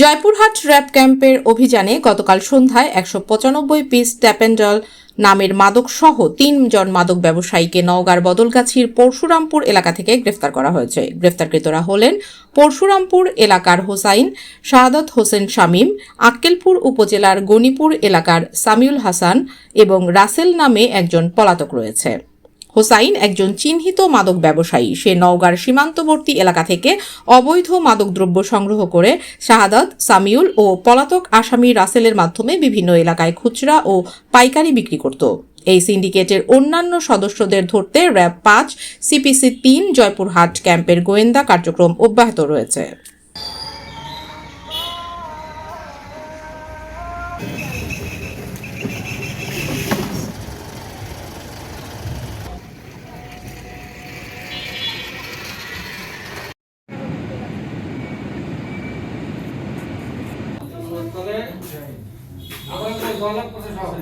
Joypurhat RAB ক্যাম্পের অভিযানে গতকাল সন্ধ্যায় একশো পঁচানব্বই পিস ট্যাপেন্ডল নামের মাদক সহ তিনজন মাদক ব্যবসায়ীকে নওগাঁর বদলগাছির পরশুরামপুর এলাকা থেকে গ্রেফতার করা হয়েছে। গ্রেফতারকৃতরা হলেন পরশুরামপুর এলাকার হোসাইন, শাহাদত হোসেন শামীম, আক্কেলপুর উপজেলার গণিপুর এলাকার সামিউল হাসান এবং রাসেল নামে একজন পলাতক রয়েছে। হোসাইন একজন চিহ্নিত মাদক ব্যবসায়ী। সে নওগাঁর সীমান্তবর্তী এলাকা থেকে অবৈধ মাদকদ্রব্য সংগ্রহ করে শাহাদাত, সামিউল ও পলাতক আসামি রাসেলের মাধ্যমে বিভিন্ন এলাকায় খুচরা ও পাইকারি বিক্রি করত। এই সিন্ডিকেটের অন্যান্য সদস্যদের ধরতে র্যাব পাঁচ সিপিসি তিন, জয়পুরহাট ক্যাম্পের গোয়েন্দা কার্যক্রম অব্যাহত রয়েছে। আমার তো গলা কথা সব।